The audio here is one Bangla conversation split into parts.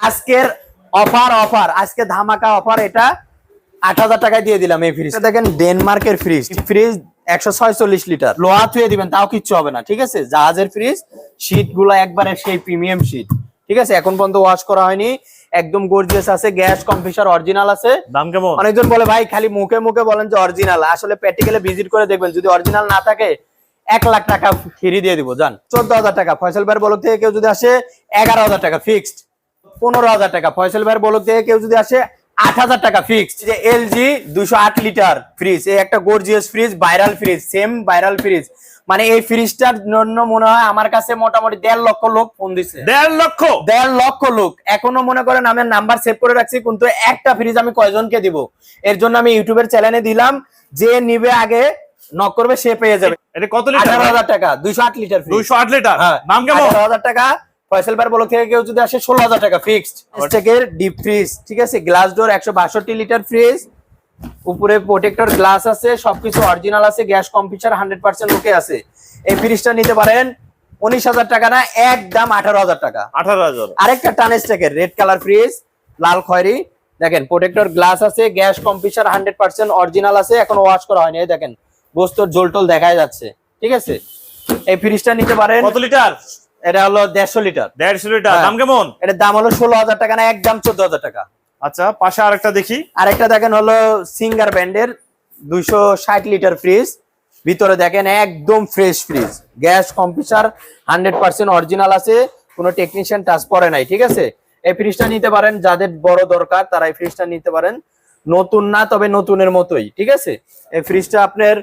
আজকের অফার অফার আজকে ধামাকা অফার এটা আট হাজার টাকায় দিয়ে দিলাম এই ফ্রিজ দেখেন ডেনমার্কের ফ্রিজ ফ্রিজ একশো ছয়চল্লিশ লিটার লোহা থুয়ে দিবেন তাও কিচ্ছু হবে না ঠিক আছে? জাহাজের ফ্রিজগুলো একবারে সেই প্রিমিয়াম শীট ঠিক আছে? এখন পর্যন্ত ওয়াশ করা হয়নি। একদম গর্জিয়াস আছে গ্যাস কম্পিউটার অরিজিনাল আছে। দাম কেমন? অনেকজন বলে ভাই খালি মুখে মুখে বলেন যে অরিজিনাল আসলে প্র্যাকটিক্যালি ভিজিট করে দেখবেন যদি অরিজিনাল না থাকে এক লাখ টাকা ফ্রি দিয়ে দিব জান। চোদ্দ হাজার টাকা। ফয়সাল ভাইয়ের বলক থেকে কেউ যদি আসে এগারো হাজার টাকা ফিক্সড পনেরো হাজার টাকা। ফয়সাল ভাইয়ের বলক থেকে কেউ যদি আসে আট হাজার টাকা ফিক্সড যে এলজি দুশো আট লিটার ফ্রিজ এই একটা gorgeous fridge viral fridge same viral fridge মানে এই ফ্রিজটার জন্য মনে হয় আমার কাছে মোটামুটি দেড় লক্ষ লোক ফোন দিছে। দেড় লক্ষ? দেড় লক্ষ লোক। এখনও মনে করেন আমি নাম্বার সেভ করে রাখছি কিন্তু একটা ফ্রিজ আমি কয়জনকে দিব? এর জন্য আমি ইউটিউবের চ্যানেলে দিলাম যে নিবে আগে নক করবে সে পেয়ে যাবে। এটা কত লিটার আঠারো হাজার টাকা দুইশো আট লিটার দুইশো আট লিটার হ্যাঁ। দাম কেমন? আঠারো হাজার টাকা ফয়সাল বার বলক থেকে কেউ যদি আসে ষোলো হাজার টাকা ফিক্সড থেকে ডিপ ফ্রিজ ঠিক আছে? গ্লাস ডোর একশো বাষট্টি লিটার ফ্রিজ উপরে প্রোটেক্টর গ্লাস আছে সবকিছু অরিজিনাল আছে gas computer hundred percent okay আছে। এই ফ্রিজটা নিতে পারেন উনিশ হাজার টাকা না একদম আঠারো হাজার টাকা। আঠারো হাজার। আরেকটা টানেস্টেকের রেড কালার ফ্রিজ লাল খয়েরি। দেখেন প্রোটেক্টর গ্লাস আছে gas computer hundred percent original আছে এখন ওয়াশ করা হয়নি এই দেখেন। বস্তুর জোলটোল দেখা যাচ্ছে ঠিক আছে? এই ফ্রিজটা নিতে পারেন কত লিটার এটা হলো দেড়শো লিটার। দেড়শো লিটার। হ্যাঁ। দাম কেমন? এটার দাম হলো ষোলো হাজার টাকা না একদম চোদ্দ হাজার টাকা। আচ্ছা পাশে আরেকটা দেখি। আরেকটা দেখেন হলো সিঙ্গার ব্র্যান্ডের দুইশো ষাট লিটার ফ্রিজ। ভিতরে দেখেন একদম fresh fridge. Gas computer hundred percent original আছে কোনো টেকনিশিয়ান টাচ পরে নাই ঠিক আছে? এই ফ্রিজটা নিতে পারেন যাদের বড় দরকার তারা এই ফ্রিজটা নিতে পারেন। নতুন না তবে নতুনের মতোই ঠিক আছে? এই ফ্রিজটা আপনার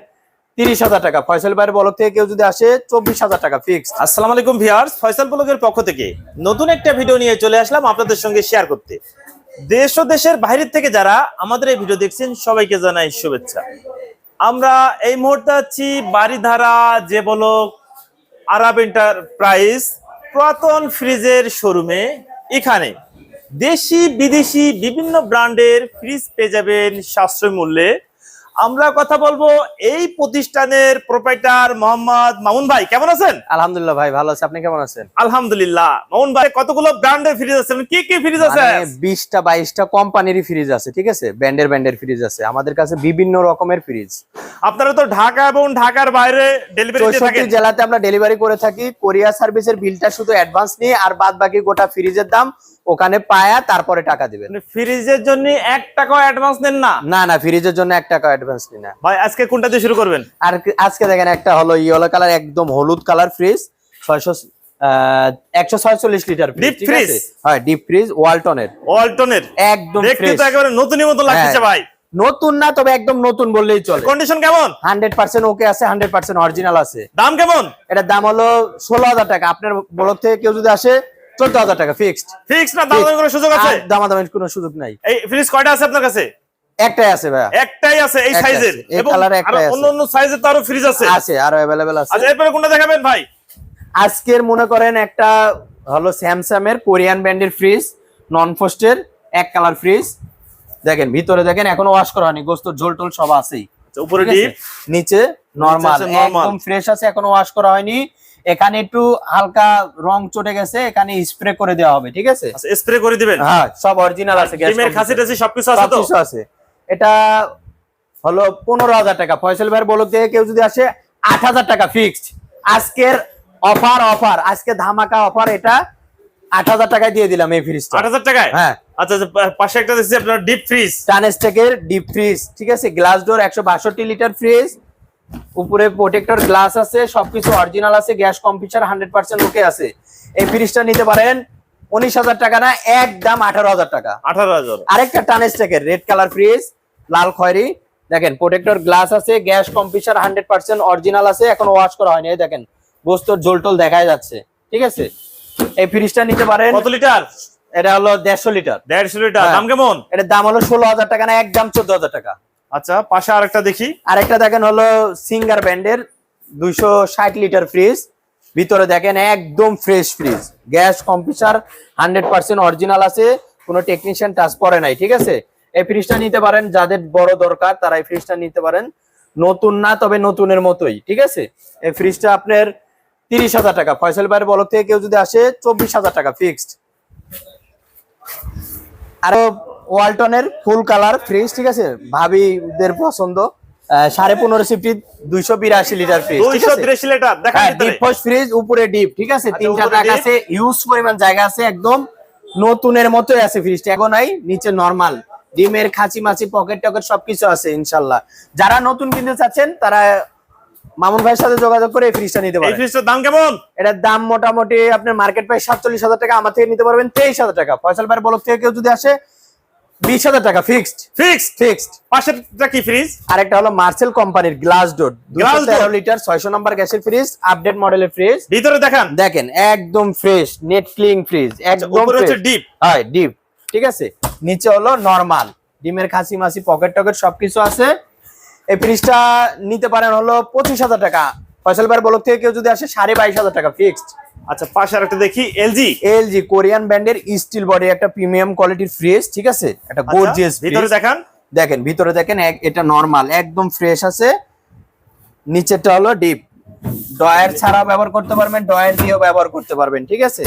তিরিশ হাজার টাকা। ফয়সাল ভাইয়ের বলক থেকে কেউ যদি আসে, চব্বিশ হাজার টাকা ফিক্স আসসালামু আলাইকুম ভিউয়ার্স, ফয়সাল ব্লগের পক্ষ থেকে নতুন একটা ভিডিও নিয়ে চলে আসলাম আপনাদের সঙ্গে শেয়ার করতে। দেশ ও দেশের বাইরের থেকে যারা আমাদের এই ভিডিও দেখছেন, সবাইকে জানাই শুভেচ্ছা। আমরা এই মুহূর্তে আছি বাড়িধারা যে বলক আরব এন্টারপ্রাইজ পুরাতন ফ্রিজের শোরুমে এখানে দেশি বিদেশি বিভিন্ন ব্র্যান্ডের ফ্রিজ পেয়ে যাবেন সাশ্রয় মূল্যে। আমরা কথা বলব এই প্রতিষ্ঠানের প্রোপাইটার মোহাম্মদ মামুন ভাই কেমন আছেন? আলহামদুলিল্লাহ ভাই ভালো আছে। আপনি কেমন আছেন? আলহামদুলিল্লাহ। মামুন ভাই কতগুলো ব্র্যান্ডের ফ্রিজ আছে? কি কি ফ্রিজ আছে? মানে বিশটা বাইশটা কোম্পানিরই ফ্রিজ আছে ঠিক আছে? ব্যান্ডের ব্যান্ডের ফ্রিজ আছে। আমাদের কাছে বিভিন্ন রকমের ফ্রিজ আপনারা তো ঢাকা এবং ঢাকার বাইরে ডেলিভারি দিয়ে থাকেন। জেলাতে আমরা ডেলিভারি করে থাকি। কোরিয়া সার্ভিসের বিলটা শুধু অ্যাডভান্স নিয়ে আর বাদ বাকি গোটা ফ্রিজের দাম ওখানে পায়া তারপরে টাকা দিবেন। মানে ফ্রিজের জন্য এক টাকাও অ্যাডভান্স নেন না? না না ফ্রিজের জন্য এক টাকা অ্যাডভান্স নেন না। ভাই আজকে কোনটা দিয়ে শুরু করবেন? আর আজকে দেখেন একটা হলো ইয়েলো কালার একদম হলুদ কালার ফ্রিজ ছয়শো একশো ছয়চল্লিশ লিটার Deep freeze? হয় ডিপ ফ্রিজ ওয়ালটনের ওয়ালটনের একদম দেখতে fresh। তো একেবারে নতুনই মতো লাগতেছে হ্যাঁ। ভাই। নতুন না তবে একদম নতুন বললেই চলে। কন্ডিশন কেমন? হান্ড্রেড পার্সেন্ট ওকে আছে হান্ড্রেড পার্সেন্ট অরিজিনাল আছে। দাম কেমন? এটার দাম হলো ষোলো হাজার টাকা। আপনার ব্লক থেকে কেউ যদি আসে চোদ্দ হাজার টাকা ফিক্সড ফিক্স না দাম কোনো সুযোগ আছে? দামাদামের কোনো সুযোগ নাই। এই ফ্রিজ কয়টা আছে আপনার কাছে? একটাই আছে ভাইয়া। একটাই আছে এই সাইজের। এবং colour এর আরও একটাই অন্য অন্য সাইজের তো আরও ফ্রিজ আছে। আছে আরও অ্যাভেলেবেল আছে। আচ্ছা এরপরে কোনটা দেখাবেন ভাই? আজকের মনে করেন একটা হলো স্যামসাং এর কোরিয়ান ব্র্যান্ডের ফ্রিজ নন ফোস্টের এক কালার ফ্রিজ দেখেন ভিতরে দেখেন এখনও ওয়াশ করা হয়নি গোস্ত ঝোল টোল সব আছেই আচ্ছা, উপরে আছে? ডিপ নিচে নরমাল একদম ফ্রেশ আছে এখনও ওয়াশ করা হয়নি। এখানে একটু হালকা রং চটে গেছে এখানে স্প্রে করে দেওয়া হবে ঠিক আছে? আচ্ছা স্প্রে করে দিবেন? হ্যাঁ সব অরিজিনাল আছে গ্যাস ডিমের খাসি টাসি সবকিছু আছে তো? সবকিছু আছে। এটা হলো পনেরো হাজার টাকা। ফয়সাল ভাইয়ের বলক থেকে কেউ যদি আসে আট হাজার টাকা ফিক্সড আজকের অফার অফার আজকে ধামাকা অফার এটা আট হাজার টাকায় দিয়ে দিলাম এই ফ্রিজটা আট হাজার টাকায়? হ্যাঁ। আচ্ছা আচ্ছা, পাশে একটা দেখছি আপনার ডিপ ফ্রিজ টানেস্টেকের ডিপ ফ্রিজ ঠিক আছে? গ্লাস ডোর একশো বাষট্টি লিটার ফ্রিজ উপরে প্রোটেক্টর গ্লাস আছে সবকিছু অরিজিনাল আছে gas computer hundred percent okay আছে। এই ফ্রিজটা নিতে পারেন উনিশ হাজার টাকা না একদম আঠারো হাজার টাকা। আঠারো হাজার। আরেকটা টানেস্টেকের রেড কালার ফ্রিজ লাল খয়েরি। দেখেন প্রোটেক্টর গ্লাস আছে gas computer hundred percent original আছে এখন ওয়াশ করা হয়নি। এই দেখেন বস্তুর জোলটোল দেখা যাচ্ছে। ঠিক আছে? এই ফ্রিজটা নিতে পারেন। কত লিটার? এটা হলো দেড়শো লিটার। দেড়শো লিটার। হ্যাঁ। দাম কেমন? এটার দাম হলো ষোলো হাজার টাকা না একদম চোদ্দ হাজার টাকা। আচ্ছা পাশে আরেকটা দেখি। আরেকটা দেখেন হলো সিঙ্গার ব্র্যান্ডের দুইশো লিটার ফ্রিজ। ভিতরে দেখেন একদম fresh fridge gas computer hundred percent original আছে, কোনো টেকনিশিয়ান টাচ করে নাই, ঠিক আছে? এই ফ্রিজটা নিতে পারেন, যাদের বড় দরকার, তারা এই ফ্রিজটা নিতে পারেন। নতুন না, তবে নতুনের মতোই, ঠিক আছে? এই ফ্রিজটা আপনার তিরিশ হাজার টাকা। ফয়সাল ভাইয়ের বলক থেকে কেউ যদি আসে, চব্বিশ হাজার টাকা ফিক্সড আরও ওয়ালটনের ফুল কালার ফ্রিজ ঠিক আছে? ভাবিদের পছন্দ। সাড়ে পনেরো সিফটি দুইশো বিরাশি লিটার ফ্রিজ দুইশো আছে? লিটার হ্যাঁ ডিপ পোস্ট ফ্রিজ উপরে ডিপ ঠিক আছে? আচ্ছা, তিনটা টাকা আছে ইউজ পরিমাণ জায়গা আছে একদম নতুনের মতোই আছে ফ্রিজটা এখন নাই নিচে নরমাল ডিমের খাঁচি মাছি পকেট টকেট সবকিছু আছে ইনশাল্লাহ। যারা নতুন কিনতে চাচ্ছেন তারা মামুন ভাইয়ের সাথে যোগাযোগ করে এই ফ্রিজটা নিতে এই পারেন। ফ্রিজটার দাম কেমন? এটার দাম মোটামুটি আপনার মার্কেট প্রাইস সাতচল্লিশ হাজার টাকা আমার থেকে নিতে পারবেন তেইশ হাজার টাকা। ফয়সাল ভাইয়ের বলক থেকে কেউ যদি আসে বিশ হাজার টাকা ফিক্সড ফিক্সড ফিক্সড পাশেরটা কি ফ্রিজ আরেকটা হলো মার্সেল কোম্পানির গ্লাস ডোর দুশো তেরো? লিটার ছয়শো নম্বর গ্যাসের ফ্রিজ আপডেট মডেলের ফ্রিজ ভিতরে দেখান। দেখেন একদম ফ্রেশ নেট ক্লিন ফ্রিজ একদম উপরে হচ্ছে ডিপ হয় ডিপ ঠিক আছে? নিচে হলো নরমাল ডিমের খাসি মাসি পকেট টকেট সবকিছু আছে। এই ফ্রিজটা নিতে পারেন হলো পঁচিশ হাজার টাকা। ফয়সাল ভাইয়ের বলক থেকে কেউ যদি আসে সাড়ে বাইশ হাজার টাকা ফিক্সড আচ্ছা পাশে আরেকটা দেখি এলজি এলজি কোরিয়ান ব্র্যান্ডের স্টিল বডি একটা প্রিমিয়াম কোয়ালিটির ফ্রিজ ঠিক আছে? একটা গর্জিয়াস আচ্ছা, ভিতরে দেখান। দেখেন ভিতরে দেখেন এটা নরমাল একদম ফ্রেশ আছে। নিচেরটা হলো ডিপ ডয়ার ছাড়া ব্যবহার করতে পারবেন ডয়ার দিয়েও ব্যবহার করতে পারবেন ঠিক আছে?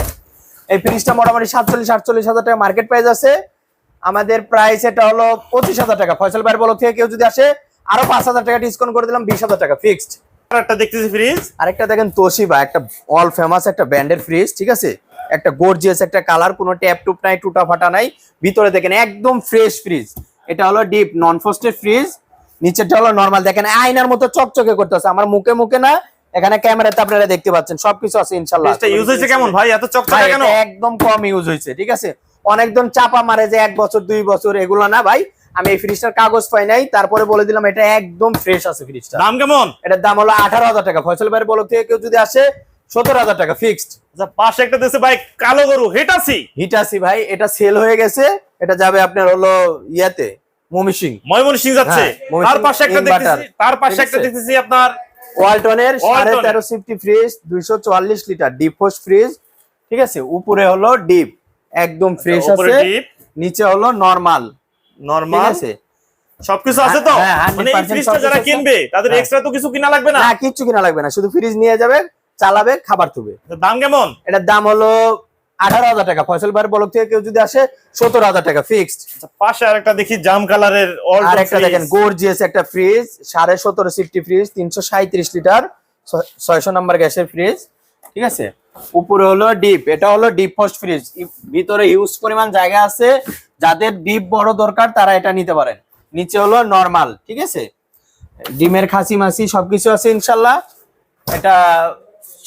এই ফ্রিজটা মোটামুটি সাতচল্লিশ আটচল্লিশ হাজার টাকা মার্কেট প্রাইস আছে। আমাদের প্রাইস এটা হলো পঁচিশ হাজার টাকা। ফয়সাল ভাইয়ের বলক থেকে কেউ যদি আসে আরও পাঁচ হাজার টাকা ডিসকাউন্ট করে দিলাম বিশ হাজার টাকা ফিক্সড একটা দেখতেছি ফ্রিজ আরেকটা দেখেন তোশিবা একটা অল ফেমাস একটা ব্র্যান্ডের ফ্রিজ ঠিক আছে? একটা গর্জিয়াস একটা কালার কোনো ট্যাপ টুপ নাই টুটা ফাটা নাই। ভিতরে দেখেন একদম ফ্রেশ ফ্রিজ এটা হলো ডিপ নন ফ্রস্টেড ফ্রিজ নিচেরটা হলো নরমাল দেখেন আয়নার মতো চকচকে করতেছে আমার মুখে মুখে না এখানে ক্যামেরাতে আপনারা দেখতে পাচ্ছেন। সবকিছু আছে ইনশাল্লাহ ফ্রিজটা ইউজ হয়েছে কেমন? ভাই এত চকচকে কেন? একদম কম ইউজ হয়েছে ঠিক আছে? অনেকজন চাপা মারে যে এক বছর দুই বছর এগুলো না ভাই। আমি এই ফ্রিজটার কাগজ পাই নাই তারপরে বলে দিলাম এটা একদম ফ্রেশ আছে ফ্রিজটা দাম কেমন? এটার দাম হলো আঠারো হাজার টাকা। ফয়সল ভাইয়ের বলক থেকে কেউ যদি আসে সতেরো হাজার টাকা ফিক্সড আচ্ছা পাশে একটা দেশে ভাই কালো গরু হেটাসি হিটাসি ভাই এটা সেল হয়ে গেছে। এটা যাবে আপনার হলো ইয়াতে মমিসিং ময়মন সিং যাচ্ছে। হ্যাঁ, তার পাশে একটা দেখতেছি তার পাশে একটা? দেখতেছি আপনার ওয়ালটনের সাড়ে। তেরো সিফটি ফ্রিজ দুইশো চুয়াল্লিশ লিটার ডিপ হোস্ট ফ্রিজ ঠিক আছে? উপরে হলো ডিপ একদম ফ্রেশ আচ্ছা, আছে। নিচে হলো নর্মাল নরমাল আছে। সবকিছু আছে তো? হ্যাঁ, 100% মানে এই ফ্রিজটা যারা কিনবে তাদের হ্যাঁ। এক্সট্রা তো কিছু কিনা লাগবে না? না কিচ্ছু কিনা লাগবে না শুধু ফ্রিজ নিয়ে যাবে চালাবে খাবার তুবে দাম কেমন? এটার দাম হলো আঠারো হাজার টাকা। ফয়সল ভাইয়ের বলক থেকে কেউ যদি আসে সতেরো হাজার টাকা ফিক্সড আচ্ছা, পাশে আরেকটা দেখি জাম কালারের অল আর একটা দেখেন গর্জিয়াস একটা ফ্রিজ সাড়ে সতেরো সিফটি ফ্রিজ তিনশো সাঁত্রিশ লিটার ছয়শো নাম্বার গ্যাসের ফ্রিজ ঠিক আছে? উপরে হলো ডিপ এটা হলো ডিপ ফ্রিজ ভিতরে হিউজ পরিমাণ জায়গা আছে যাদের ডিপ বড় দরকার তারা এটা নিতে পারেন। নিচে হলো নরমাল ঠিক আছে? ডিমের খাসি মাসি সবকিছু আছে ইনশাল্লাহ। এটা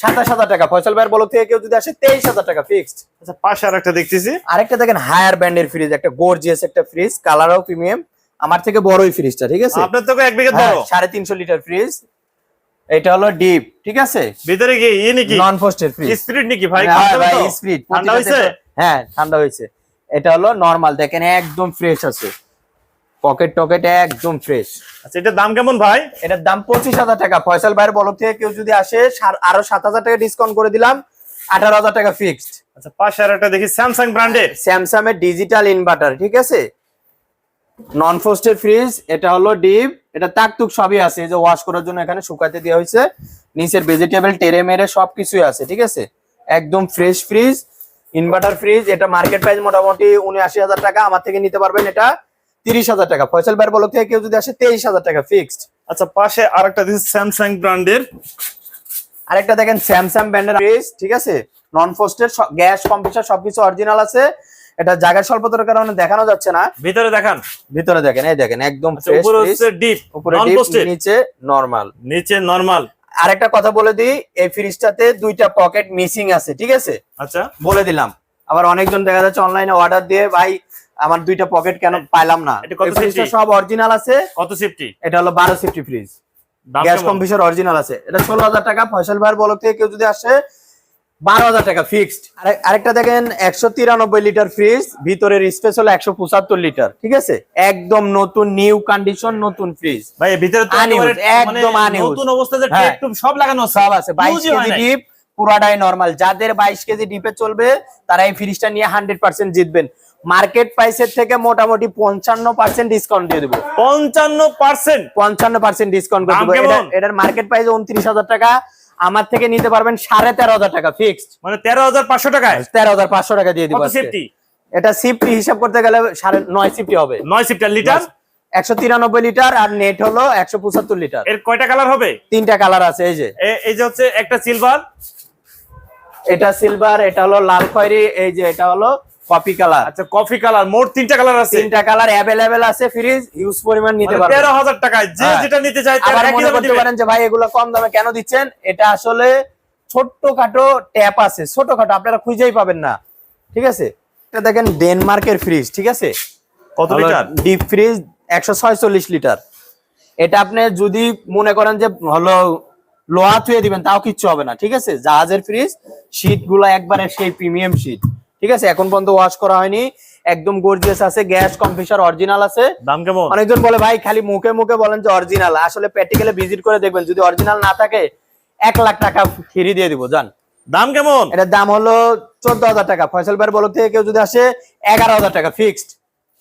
সাতাশ হাজার টাকা। ফয়সল ভাইয়ের বলক থেকে কেউ যদি আসে তেইশ হাজার টাকা ফিক্সড আচ্ছা পাশে আরেকটা দেখতেছি। আরেকটা দেখেন হায়ার ব্র্যান্ডের ফ্রিজ একটা গর্জিয়াস একটা ফ্রিজ কালারও প্রিমিয়াম আমার থেকে বড়ই ফ্রিজটা ঠিক আছে? আপনার তো এক বিঘা হ্যাঁ, বড় সাড়ে তিনশো লিটার ফ্রিজ এটা হলো ডিপ ঠিক আছে? ভিতরে কি? নাকি? নন ফোস্টের ফ্রিজ স্পিরিট নাকি ভাই? হ্যাঁ ভাই? স্পিড ঠান্ডা হয়েছে হ্যাঁ ঠান্ডা হয়েছে এটা হলো নরমাল দেখেন একদম ফ্রেশ আছে। পকেট টকেট একদম ফ্রেশ আচ্ছা এটার দাম কেমন ভাই? এটার দাম পঁচিশ হাজার টাকা। ফয়সাল ভাইয়ের বলক থেকে কেউ যদি আসে আরও সাত হাজার টাকা ডিসকাউন্ট করে দিলাম আঠারো হাজার টাকা ফিক্সড আচ্ছা পাশে আরেকটা দেখি স্যামসাং ব্র্যান্ডের স্যামসাং এর ডিজিটাল ইনভার্টার ঠিক আছে? নন ফ্রস্টেড ফ্রিজ এটা হলো ডিপ। এটা তাকতুক সবই আছে এই যে ওয়াশ করার জন্য এখানে শুকাতে দেওয়া হয়েছে। নিচের ভেজিটেবল টেরে মেরে সবকিছুই আছে ঠিক আছে? একদম ফ্রেশ ফ্রিজ ইনভার্টার ফ্রিজ এটা মার্কেট প্রাইস মোটামুটি উনআশি হাজার টাকা আমার থেকে নিতে পারবেন এটা তিরিশ হাজার টাকা। ফয়সাল ভাইয়ের বলক থেকে কেউ যদি আসে তেইশ হাজার টাকা ফিক্সড আচ্ছা পাশে আরেকটা দেখি স্যামসাং ব্র্যান্ডের আরেকটা দেখেন স্যামসাং ব্র্যান্ডের ফ্রিজ ঠিক আছে? নন ফ্রস্টেড গ্যাস কম্পিউটার সবকিছু অরিজিনাল আছে। এটা জায়গার স্বল্পতার কারণে দেখানো যাচ্ছে না। ভিতরে দেখান। ভিতরে দেখেন এই দেখেন একদম আচ্ছা উপরে হচ্ছে ডিপ উপরে পোস্টেড নিচে নরমাল নিচে নরমাল আরেকটা কথা বলে দিই এই ফ্রিজটাতে দুইটা পকেট মিসিং আছে ঠিক আছে? আচ্ছা। বলে দিলাম। আবার অনেকজন দেখা যাচ্ছে অনলাইনে অর্ডার দিয়ে ভাই আমার দুইটা পকেট কেন পাইলাম না? এটা কত ফ্রিজটা সব অরিজিনাল আছে। কত সেফটি এটা হলো বারো safety fridge gas? Computer original আছে। এটা ষোলো হাজার টাকা ফয়সাল ভাইয়ের বলক থেকে কেউ যদি আসে বারো হাজার টাকা ফিক্সড আরেকটা দেখেন একশো তিরানব্বই লিটার ফ্রিজ ভিতরের স্পেস হলো একশো পঁচাত্তর লিটার ঠিক আছে? একদম নতুন নিউ কন্ডিশন নতুন ফ্রিজ ভাই ভিতরে একদম মানে নতুন অবস্থাতে হ্যাঁ। সব লাগানো সব আছে বাইশ কেজি ডিপ পুরাটাই নরমাল যাদের বাইশ কেজি ডিপে চলবে তারা এই ফ্রিজটা নিয়ে হান্ড্রেড পার্সেন্ট জিতবেন। মার্কেট প্রাইসের থেকে মোটামুটি পঞ্চান্ন পার্সেন্ট ডিসকাউন্ট দিয়ে দেবো। পঞ্চান্ন পার্সেন্ট পঞ্চান্ন পার্সেন্ট ডিসকাউন্ট করে দেবো। এটা- এটার মার্কেট প্রাইস উনত্রিশ হাজার টাকা। আমার থেকে নিতে পারবেন সাড়ে তেরো হাজার টাকা ফিক্সড মানে তেরো হাজার পাঁচশো টাকায়? তেরো হাজার পাঁচশো টাকা দিয়ে দিব সেফটি এটা সিফটি হিসাব করতে গেলে সাড়ে নয় সিফটি হবে। নয় সিফটার লিটার একশো তিরানব্বই লিটার আর নেট হলো একশো পঁচাত্তর লিটার এর কয়টা কালার হবে? তিনটা কালার আছে এই যে। এই যে হচ্ছে একটা সিলভার এটা সিলভার এটা হলো লাল খয়েরি এই যে এটা হলো কপি কালার আচ্ছা কফি কালার মোট তিনটা কালার আছে। তিনটা কালার অ্যাভেলেবেল আছে ফ্রিজ ইউজ পরিমাণ নিতে পারবেন তেরো হাজার টাকায় যে হ্যাঁ। যেটা নিতে চায় তারা মনে করতে পারেন যে ভাই এগুলো কম দামে কেন দিচ্ছেন? এটা আসলে ছোট্টখাটো ট্যাপ আছে ছোটখাটো আপনারা খুঁজেই পাবেন না। ঠিক আছে? এটা দেখেন ডেনমার্কের ফ্রিজ ঠিক আছে? কত লিটার ডিপ ফ্রিজ একশো ছয়চল্লিশ লিটার এটা আপনি যদি মনে করেন যে হলো লোহা থুয়ে দিবেন তাও কিচ্ছু হবে না ঠিক আছে? জাহাজের ফ্রিজ শীটগুলো একবারে সেই প্রিমিয়াম শীট ঠিক আছে? এখন পর্যন্ত ওয়াশ করা হয়নি। একদম গর্জিয়াস আছে। গ্যাস কম্পিউটার অরিজিনাল আছে। দাম কেমন? অনেকজন বলে ভাই খালি মুখে মুখে বলেন যে অরিজিনাল আসলে প্র্যাকটিক্যালি ভিজিট করে দেখবেন। যদি অরিজিনাল না থাকে এক লাখ টাকা ফ্রি দিয়ে দিব। জান। দাম কেমন? এটার দাম হলো চোদ্দ হাজার টাকা। ফয়সাল ভাইয়ের বলক থেকে কেউ যদি আসে এগারো হাজার টাকা ফিক্সড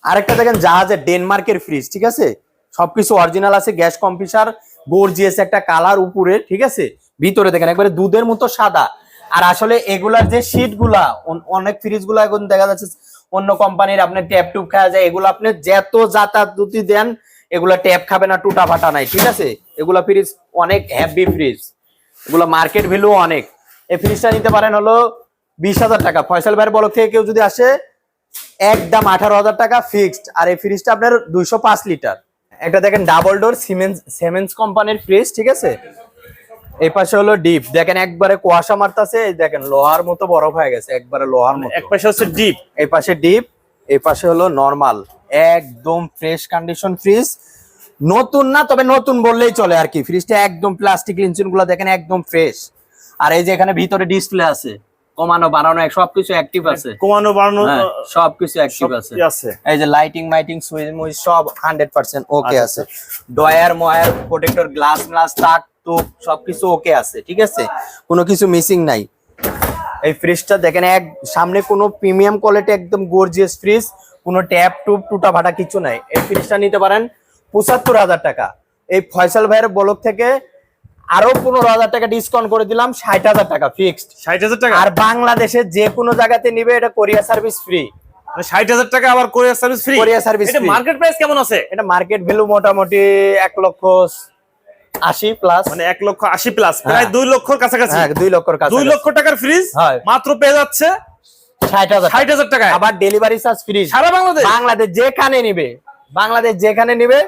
আরেকটা দেখেন জাহাজের ডেনমার্কের ফ্রিজ ঠিক আছে? সবকিছু অরিজিনাল আছে গ্যাস কম্পিউটার গর্জিয়াস একটা কালার উপরে ঠিক আছে? ভিতরে দেখেন একবারে দুধের মতো সাদা। আর আসলে এগুলার যে শীটগুলা অন- অনেক ফ্রিজগুলা এখন দেখা যাচ্ছে অন্য কোম্পানির আপনি ট্যাপ টুপ খাওয়া যায়, এগুলো আপনি যত যাতায়াত দুটি দেন, এগুলা ট্যাপ খাবে না, টুটা ফাটা নাই, ঠিক আছে? এগুলা ফ্রিজ অনেক হ্যাভি ফ্রিজ এগুলো মার্কেট ভ্যালু অনেক। এই ফ্রিজটা নিতে পারেন হলো বিশ হাজার টাকা। ফয়সাল ভাইয়ের বলক থেকে কেউ যদি আসে, একদম আঠারো হাজার টাকা ফিক্সড আর এই ফ্রিজটা আপনার দুইশো পাঁচ লিটার। একটা দেখেন ডাবল ডোর সিমেন্স সিমেন্স কোম্পানির ফ্রিজ ঠিক আছে? এই পাশে হলো ডিপ। দেখেন একবারে কুয়াশা মারতাছে দেখেন লোহার মতো বরফ হয়ে গেছে একবারে লোহার মতো। এক পাশে হচ্ছে ডিপ। এই পাশে ডিপ এই পাশে হলো নরমাল একদম ফ্রেশ কন্ডিশন ফ্রিজ নতুন না তবে নতুন বললেই চলে আর কি। ফ্রিজটা একদম প্লাস্টিক ইঞ্জিনগুলো দেখেন একদম ফ্রেশ আর এই যে এখানে ভিতরে ডিসপ্লে আছে কমানো বানানো সবকিছু অ্যাক্টিভ আছে। কমানো বাড়ানো হ্যাঁ, সবকিছু অ্যাক্টিভ আছে। এই যে লাইটিং মাইটিং সুইচ মুইচ সব হান্ড্রেড পার্সেন্ট ওকে আচ্ছা, আছে। ডয়ার ময়ার প্রোটেক্টর গ্লাস গ্লাস তাক টুক সবকিছু ওকে আছে ঠিক আছে? কোনো কিছু মিসিং নাই। এই ফ্রিজটা দেখেন এক সামনে কোনো প্রিমিয়াম কোয়ালিটি একদম গর্জিয়াস ফ্রিজ কোনো ট্যাপ টুপ টুটা ফাটা কিছু নাই। এই ফ্রিজটা নিতে পারেন পঁচাত্তর হাজার টাকা। এই ফয়সাল ভাইয়ের বলক থেকে আরও পনেরো হাজার টাকা ডিসকাউন্ট করে দিলাম ষাট হাজার টাকা ফিক্সড ষাট হাজার টাকা? আর বাংলাদেশের যে কোনো জায়গাতে নিবে এটা কোরিয়া সার্ভিস ফ্রি ষাট হাজার টাকা আবার Korea service free Korea service market price কেমন আছে? এটা মার্কেট ভ্যালু মোটামুটি এক লক্ষ আশি প্লাস মানে এক লক্ষ আশি প্লাস প্রায় দুই লক্ষর কাছাকাছি। হ্যাঁ দুই লক্ষর কাছে দুই লক্ষ টাকার ফ্রিজ হয়। মাত্র পেয়ে যাচ্ছে ষাট হাজার ষাট হাজার টাকায়। আবার ডেলিভারি চার্জ ফ্রি সারা বাংলাদেশ? বাংলাদেশ যেখানে নিবে বাংলাদেশ যেখানে নিবে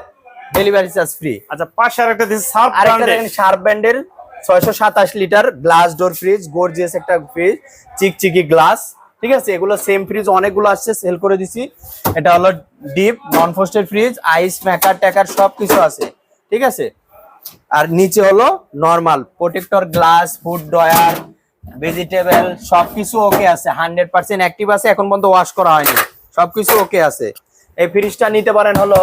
ডেলিভারি চার্জ ফ্রি আচ্ছা পাশে আর দিচ্ছে আরেকটা ব্র্যান্ডের সাতাশ litre glass door fridge gorgeous একটা ফ্রিজ চিকচিকি গ্লাস ঠিক আছে এগুলো সেম ফ্রিজ অনেকগুলো আসছে সেল করে দিছি। এটা হলো deep non fridge ice maker ট্যাকার সব কিছু আছে। ঠিক আছে? আর নিচে হলো normal protector glass food drawer vegetable সবকিছু ওকে আছে হান্ড্রেড পার্সেন্ট অ্যাক্টিভ আছে, এখন পর্যন্ত ওয়াশ করা হয়নি। সবকিছু ওকে আছে। এই ফ্রিজটা নিতে পারেন হলো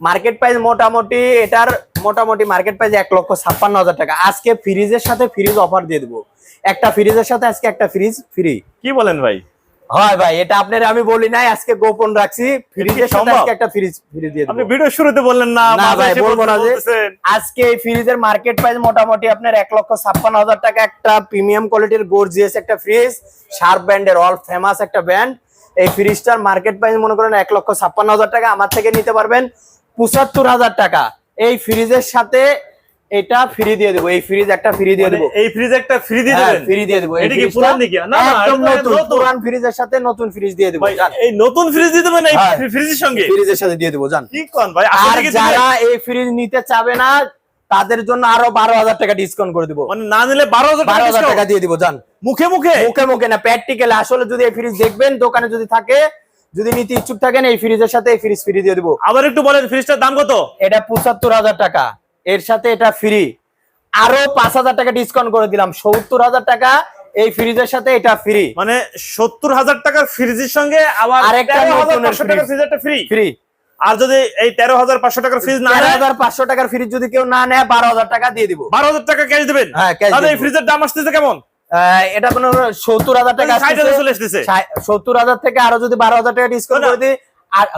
মার্কেট প্রাইস মোটামুটি, এটার মোটামুটি মার্কেট প্রাইস এক লক্ষ ছাপ্পান্ন হাজার টাকা। আজকে ফ্রিজের সাথে ফ্রিজ অফার দিয়ে দেবো। একটা ফ্রিজের সাথে আজকে একটা ফ্রিজ ফ্রি কি বলেন ভাই? হয় ভাই এটা আপনার আমি বলি নাই আজকে গোপন রাখছি। ফ্রিজের সাথে একটা ফ্রিজ ফ্রি দিয়ে আপনি ভিডিও শুরুতে বললেন না না ভাই বলব না যে আজকে এই ফ্রিজের মার্কেট প্রাইস মোটামুটি আপনার এক লক্ষ ছাপ্পান্ন হাজার টাকা একটা প্রিমিয়াম কোয়ালিটির গর্জিয়াস একটা ফ্রিজ শার্প ব্র্যান্ডের অল ফেমাস একটা ব্র্যান্ড এই ফ্রিজটার মার্কেট প্রাইস মনে করেন এক লক্ষ ছাপ্পান্ন হাজার টাকা আমার থেকে নিতে পারবেন পঁচাত্তর হাজার টাকা। এই ফ্রিজের সাথে এটা ফ্রি দিয়ে দেবো এই ফ্রিজ একটা ফ্রি দিয়ে মানে দেবো। এই ফ্রিজ একটা ফ্রি দিয়ে হ্যাঁ, দেবেন? ফ্রি দিয়ে দেবো। এটা কি পুরান নাকি? না, না, একদম নতুন। পুরান ফ্রিজের সাথে নতুন ফ্রিজ দিয়ে দেবো এই নতুন ফ্রিজ দিতে পারেন এই হ্যাঁ। ফ্রিজের সঙ্গে? ফ্রিজের সাথে দিয়ে দেবো জান। কি কোন ভাই? আর দিবেন? যারা এই ফ্রিজ নিতে চাবে না তাদের জন্য আরও বারো হাজার টাকা ডিসকাউন্ট করে দিব। মানে না নিলে বারো হাজার বারো টাকা হাজার টাকা দিয়ে দিব জান। মুখে মুখে? মুখে মুখে না প্র্যাকটিক্যাল আসলে যদি এই ফ্রিজ দেখবেন দোকানে যদি থাকে যদি নিতে ইচ্ছুক থাকেন এই ফ্রিজের সাথে এই ফ্রিজ ফ্রি দিয়ে দিব। আবার একটু বলেন ফ্রিজটার দাম কত? এটা পঁচাত্তর হাজার টাকা। এর সাথে এটা ফ্রি আরও পাঁচ হাজার টাকা ডিসকাউন্ট করে দিলাম। সত্তর হাজার টাকা এই ফ্রিজের সাথে এটা ফ্রি মানে সত্তর হাজার টাকার ফ্রিজের সঙ্গে আবার আরেকটা ফ্রি ফ্রি আর যদি এই তেরো হাজার পাঁচশো টাকার ফ্রিজ না তেরো হাজার পাঁচশো টাকার ফ্রিজ যদি কেউ না নেয় বারো হাজার টাকা দিয়ে দিব। বারো হাজার টাকা ক্যাশ দেবেন? হ্যাঁ, তাহলে এই ফ্রিজের দাম আসতেছে কেমন? এটা কোনো সত্তর হাজার টাকা সত্তর হাজার থেকে আরও যদি বারো হাজার টাকা ডিসকাউন্ট। করে দিই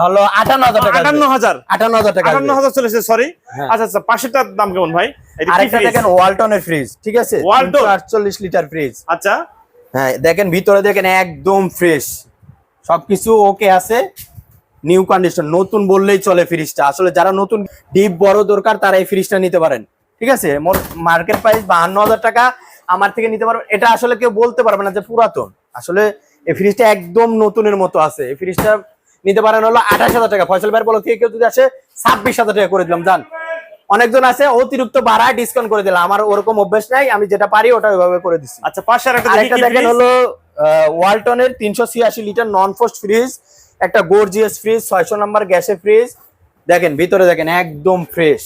হলো আটান্ন হাজার টাকা আটান্ন হাজার? আটান্ন হাজার টাকা আটান্ন হাজার চলে সরি হ্যাঁ। আচ্ছা আচ্ছা পাশেরটার দাম কেমন ভাই? আরেকটা দেখেন ওয়ালটনের ফ্রিজ ঠিক আছে? ওয়ালটন? আটচল্লিশ লিটার ফ্রিজ আচ্ছা। হ্যাঁ দেখেন ভিতরে দেখেন একদম ফ্রেশ সবকিছু ওকে আছে। নিউ কন্ডিশন নতুন বললেই চলে ফ্রিজটা আসলে যারা নতুন ডিপ বড় দরকার তারা এই ফ্রিজটা নিতে পারেন। ঠিক আছে? মার্কেট প্রাইস বাহান্ন হাজার টাকা। আমার থেকে নিতে পারবেন এটা আসলে কেউ বলতে পারবে না যে পুরাতন। আসলে এই ফ্রিজটা একদম নতুনের মতো আছে। এই ফ্রিজটা নিতে পারেন হলো আঠাশ হাজার টাকা। ফয়সাল ভাইয়ের বলো থেকে কেউ যদি আসে ছাব্বিশ হাজার টাকা করে দিলাম জান। অনেকজন আছে অতিরিক্ত বাড়ায় ডিসকাউন্ট করে দিলাম। আমার ওরকম অভ্যেস নাই আমি যেটা পারি ওটা ওইভাবে করে দিচ্ছি। আচ্ছা পাশে একটা দেখেন হলো ওয়ালটনের তিনশো ছিয়াশি লিটার নন ফোস্ট ফ্রিজ একটা গোর্জিয়াস ফ্রিজ ছয়শো নাম্বার গ্যাসের ফ্রিজ দেখেন ভিতরে দেখেন একদম ফ্রেশ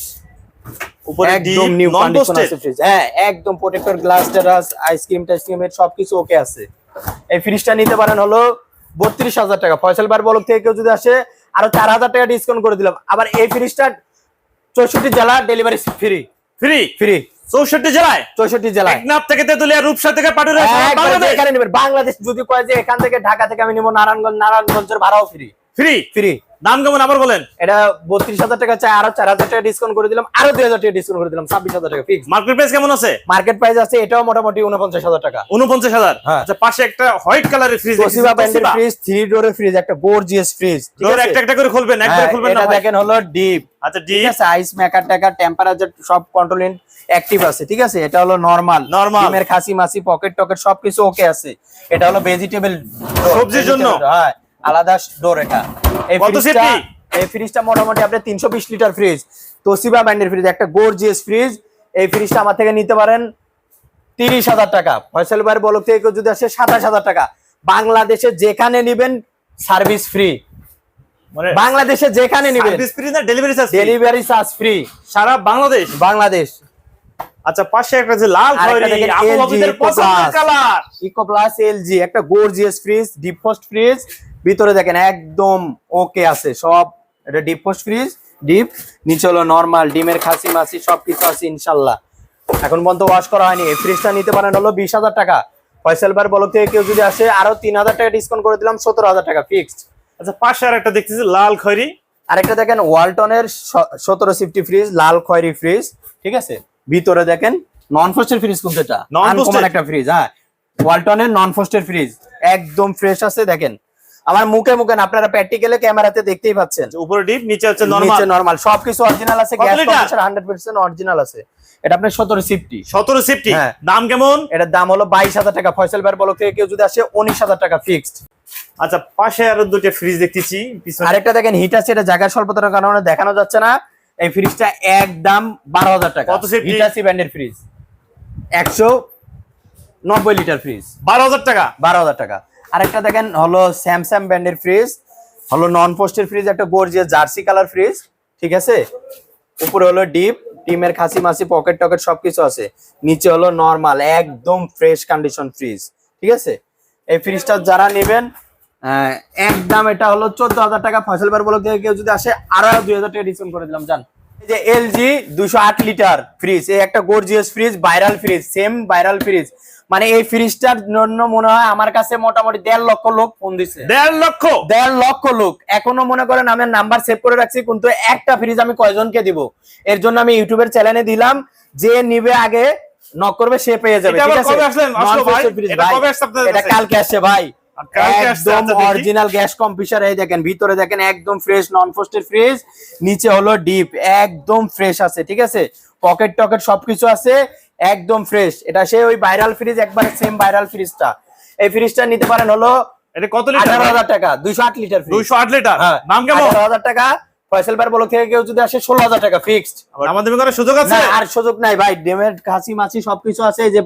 উপরে একদম নিউ কন্ডিশন আছে ফ্রিজ হ্যাঁ একদম প্রোটেক্টর গ্লাস টেরাস আইসক্রিম টাইসক্রিমের সবকিছু ওকে আছে। এই ফ্রিজটা নিতে পারেন হলো বত্রিশ হাজার টাকা। ফয়সাল বার বলক থেকে কেউ যদি আসে আরও চার হাজার টাকা ডিসকাউন্ট করে দিলাম। আবার এই ফ্রিজটা চৌষট্টি জেলা ডেলিভারি ফ্রি ফ্রি ফ্রি চৌষট্টি জেলায়? চৌষট্টি জেলায়। টেকনাফ থেকে তেতুলিয়া রূপসা থেকে পাটুরা একবারে বাংলাদেশ? নেবেন। বাংলাদেশ যদি কয় যে এখান থেকে ঢাকা থেকে আমি নিবো নারায়ণগঞ্জ নারায়ণগঞ্জের ভাড়াও ফ্রি ফ্রি ফ্রি দাম কেমন আবার বলেন? এটা বত্রিশ হাজার টাকা চাই আরও চার হাজার টাকা ডিসকাউন্ট করে দিলাম আরও দুই হাজার টাকা ডিসকাউন্ট করে দিলাম ছাব্বিশ হাজার টাকা ফিক্স মার্কেট প্রাইস কেমন আছে? মার্কেট প্রাইস আছে এটাও মোটামুটি উনপঞ্চাশ হাজার টাকা। উনপঞ্চাশ হাজার? হ্যাঁ। আচ্ছা পাশে একটা হোয়াইট কালারের ফ্রিজ ফ্রিজ থ্রি ডোরের ফ্রিজ একটা গোর্জিয়াস ফ্রিজ ঠিক একটা একটা করে খুলবেন একবার হ্যাঁ, খুলবেন না দেখেন হলো ডিপ আচ্ছা ঠিক ডিপ আছে আইস মেকার টেকার টেম্পারেচার সব কন্ট্রোলিং অ্যাক্টিভ আছে ঠিক আছে? এটা হলো নরমাল Normal। ডিমের খাসি মাসি পকেট টকেট সবকিছু ওকে আছে। এটা হলো ভেজিটেবল সবজির জন্য? হ্যাঁ। আলাদা ডোর এটা। এই ফ্রিজটা এই ফ্রিজটা মোটামুটি আপনার তিনশো বিশ লিটার ফ্রিজ তোসিবা ব্র্যান্ডের ফ্রিজ একটা গোর্জিয়াস ফ্রিজ এই ফ্রিজটা আমার থেকে নিতে পারেন তিরিশ হাজার টাকা। ফয়সাল ভাইয়ের বলক থেকে যদি আসে সাতাশ হাজার টাকা। বাংলাদেশে যেখানে নিবেন সার্ভিস ফ্রি মানে বাংলাদেশে যেখানে নিবেন free delivery charge delivery charge free সারা বাংলাদেশ? বাংলাদেশ। আচ্ছা পাশে একটা যে লাল খয়েরি ইকো প্লাস এলজি একটা গোর্জিয়াস ফ্রিজ ডিপ ফ্রিজ ভিতরে দেখেন একদম ওকে আছে সব এটা ডিপ ফ্রস্ট ফ্রিজ ডিপ নিচে হলো নর্মাল ডিমের খাসি মাসি সবকিছু আছে ইনশাল্লাহ। এখন পর্যন্ত ওয়াশ করা হয়নি এই ফ্রিজটা নিতে পারেন হলো বিশ হাজার টাকা। ফয়সাল বার বলক থেকে কেউ যদি আসে আরও তিন হাজার টাকা ডিসকাউন্ট করে দিলাম সতেরো হাজার টাকা ফিক্সড আচ্ছা পাশে আর একটা দেখতেছি লাল খয়েরি। আরেকটা দেখেন ওয়ালটনের সতেরো সিফটি ফ্রিজ লাল খয়েরি ফ্রিজ ঠিক আছে? ভিতরে দেখেন নন ফ্রস্টের ফ্রিজ কোনটা? এটা Non-frosted? একটা ফ্রিজ হ্যাঁ। ওয়ালটনের নন ফ্রস্টের ফ্রিজ একদম ফ্রেশ আছে দেখেন। আমার মুখে মুখে না, আপনারা প্র্যাকটিক্যালে ক্যামেরাতে দেখতেই পাচ্ছেন। উপরে ডিপ নিচে হচ্ছে নরমাল নিচে নরমাল সবকিছু অরিজিনাল আছে gas litre? Compressor hundred percent original আছে। এটা আপনার সতেরো সিফটি সতেরো সিফটি হ্যাঁ। দাম কেমন? এটার দাম হলো বাইশ হাজার টাকা। ফয়সাল বার বলক থেকে কেউ যদি আসে উনিশ হাজার টাকা ফিক্সড আচ্ছা পাশে আরও দুটো ফ্রিজ দেখতেছি পিছনে। আরেকটা দেখেন হিট আছে এটা জায়গার স্বল্পতার কারণে দেখানো যাচ্ছে না। এই ফ্রিজটা একদম বারো হাজার টাকা। কত safety? হিটাসি ব্র্যান্ডের ফ্রিজ একশো নব্বই লিটার ফ্রিজ বারো হাজার টাকা? বারো হাজার টাকা। আরেকটা দেখেন, হলো স্যামসাং ব্র্যান্ডের ফ্রিজ হলো নন পোস্টের ফ্রিজ একটা গর্জিয়াস জার্সি কালার ফ্রিজ ঠিক আছে? উপরে হলো ডিপ, ডিমের খাসি মাসি পকেট টকেট সবকিছু আছে। নিচে হলো নর্মাল একদম ফ্রেশ কন্ডিশন ফ্রিজ ঠিক আছে? এই ফ্রিজটা যারা নেবেন একদম এটা হলো চোদ্দ হাজার টাকা ফসল বার বলক কেউ যদি আসে, আরও দুই হাজার টাকা ডিসকাউন্ট করে দিলাম, জান। এই যে এলজি দুশো আট লিটার ফ্রিজ এই একটা gorgeous fridge viral fridge same viral fridge মানে এই ফ্রিজটার জন্য মনে হয় আমার কাছে মোটামুটি দেড় লক্ষ লোক ফোন দিছে। দেড় লক্ষ? দেড় লক্ষ লোক। এখনও মনে করেন আমি নাম্বার সেভ করে রাখছি কিন্তু একটা ফ্রিজ আমি কয়জনকে দিব? এর জন্য আমি ইউটিউবের চ্যানেলে দিলাম যে নিবে আগে নক করবে সে পেয়ে যাবে এটা ঠিক আছে? কালকে আসছে ভাই। আর কালকে আসছে, একদম অরিজিনাল গ্যাস কম্পিউটার এই দেখেন ভিতরে দেখেন একদম ফ্রেশ নন ফ্রস্টেড ফ্রিজ নিচে হলো ডিপ একদম ফ্রেশ আছে ঠিক আছে? পকেট টকেট সবকিছু আছে। একদম ফ্রেশ এটা সে ওই ভাইরাল ফ্রিজ একবার সেম ভাইরাল ফ্রিজটা এই ফ্রিজটা নিতে পারেন হলো এটা কত লিটার আঠারো হাজার টাকা দুইশো আট লিটার ফ্রিজ দুইশো আট লিটার দাম কেমন? আঠারো হাজার টাকা। ফয়সাল বলক থেকে কেউ যদি আসে ষোলো হাজার টাকা ফিক্সড আমাদের করার সুযোগ আছে? না আর সুযোগ নাই ভাই। ডেমের খাসি মাছি সবকিছু আছে এই যে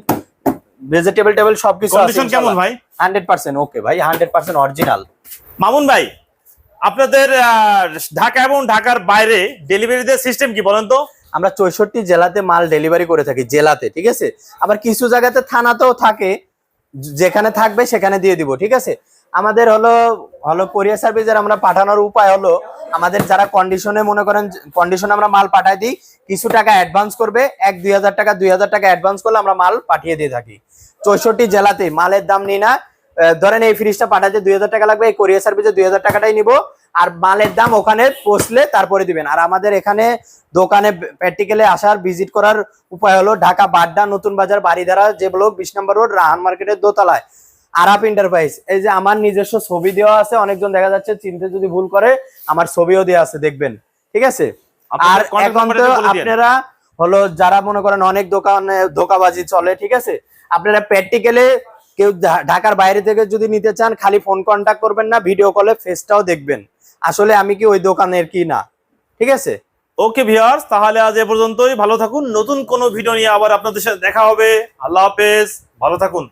ভেজিটেবল টেবিল সবকিছু আছে Condition কেমন ভাই? হান্ড্রেড পার্সেন্ট ওকে ভাই হান্ড্রেড পার্সেন্ট অরিজিনাল মামুন ভাই আপনাদের আহ, ঢাকা এবং ঢাকার বাইরে ডেলিভারি দেওয়ার সিস্টেম কি বলেন তো? আমরা চৌষট্টি জেলাতে মাল ডেলিভারি করে থাকি, জেলাতে, ঠিক আছে? আবার কিছু জায়গাতে থানাতেও থাকে, যেখানে থাকবে সেখানে দিয়ে দিব, ঠিক আছে? আমাদের হলো হলো কোরিয়ার সার্ভিসের আমরা পাঠানোর উপায় হলো, আমাদের যারা কন্ডিশনে মনে করেন কন্ডিশনে আমরা মাল পাঠাই দিই, কিছু টাকা অ্যাডভান্স করবে, এক, দুই হাজার টাকা, দুই হাজার টাকা অ্যাডভান্স করলে আমরা মাল পাঠিয়ে দিয়ে থাকি। চৌষট্টি জেলাতে মালের দাম নিই না ধরেন এই ফ্রিজটা পাঠাতে দুই হাজার টাকা লাগবে, এই কোরিয়া সার্ভিসে দুই হাজার টাকাটাই নিব আর মালের দাম ওখানে পৌঁছলে তারপরে দিবেন। আর আমাদের এখানে দোকানে প্র্যাকটিক্যালে আসার ভিজিট করার উপায় হলো ঢাকা বাড্ডা নতুন বাজার বাড়িধারা যে ব্লক বিশ নম্বর রোড রাহান মার্কেটের দোতলায়। আরাপ এন্টারপ্রাইজ এই যে আমার নিজস্ব ছবি দেওয়া আছে অনেকজন দেখা যাচ্ছে চিনতে যদি ভুল করে আমার ছবিও দেওয়া আছে দেখবেন। ঠিক আছে? আর এখন তো। আপনারা হলো যারা মনে করেন অনেক দোকানে ধোকাবাজি চলে ঠিক আছে? আপনারা প্র্যাকটিক্যালে কেউ ঢাকার বাইরে থেকে যদি নিতে চান খালি ফোন কন্টাক্ট করবেন না ভিডিও কলে ফেসটাও দেখবেন। আসলে আমি কি ওই দোকানের কি না? ঠিক আছে? ওকে ভিয়ার্স তাহলে আজ এ পর্যন্তই। ভালো থাকুন। নতুন কোনো ভিডিও নিয়ে আবার আপনাদের সাথে দেখা হবে। আল্লাহ হাফেজ। ভালো থাকুন।